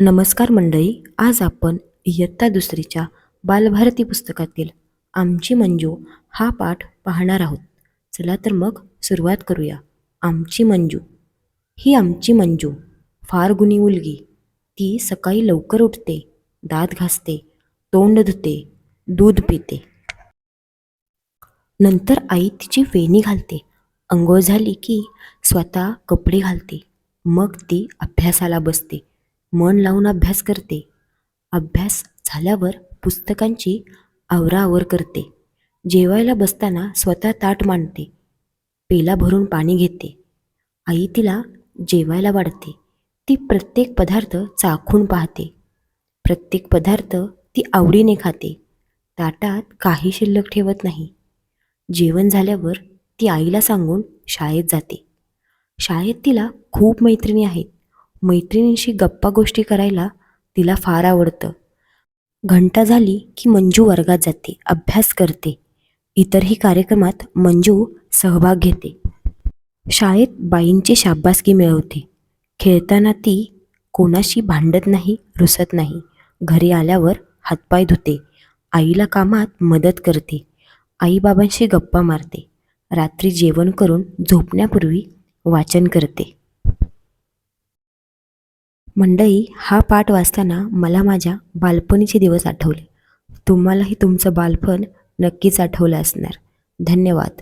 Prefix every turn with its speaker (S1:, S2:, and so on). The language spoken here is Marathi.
S1: नमस्कार मंडळी आज आपण इयत्ता दुसरीच्या बालभारती पुस्तकातील आमची मंजू हा पाठ पाहणार आहोत. चला तर मग सुरुवात करूया. आमची मंजू. ही आमची मंजू फार गुणी मुलगी. ती सकाळी लवकर उठते दात घासते तोंड धुते दूध पिते. नंतर आई तिची वेणी घालते. अंघोळ झाली की स्वतः कपडे घालते. मग ती अभ्यासाला बसते. मन लावून अभ्यास करते. अभ्यास झाल्यावर पुस्तकांची आवराआवर करते. जेवायला बसताना स्वतः ताट मांडते. पेला भरून पाणी घेते. आई तिला जेवायला वाढते. ती प्रत्येक पदार्थ चाखून पाहते. प्रत्येक पदार्थ ती आवडीने खाते. ताटात काही शिल्लक ठेवत नाही. जेवण झाल्यावर ती आईला सांगून शाळेत जाते. शाळेत तिला खूप मैत्रिणी आहेत. मैत्रिणींशी गप्पा गोष्टी करायला तिला फार आवडतं. घंटा झाली की मंजू वर्गात जाते अभ्यास करते. इतरही कार्यक्रमात मंजू सहभाग घेते. शाळेत बाईंची शाबासकी मिळवते. खेळताना ती कोणाशी भांडत नाही रुसत नाही. घरी आल्यावर हातपाय धुते. आईला कामात मदत करते. आईबाबांशी गप्पा मारते. रात्री जेवण करून झोपण्यापूर्वी वाचन करते. मंडई हा पाठ वाचताना मला माझ्या बालपणीचे दिवस आठवले. तुम्हालाही तुमचं बालपण नक्कीच आठवलं असणार. धन्यवाद.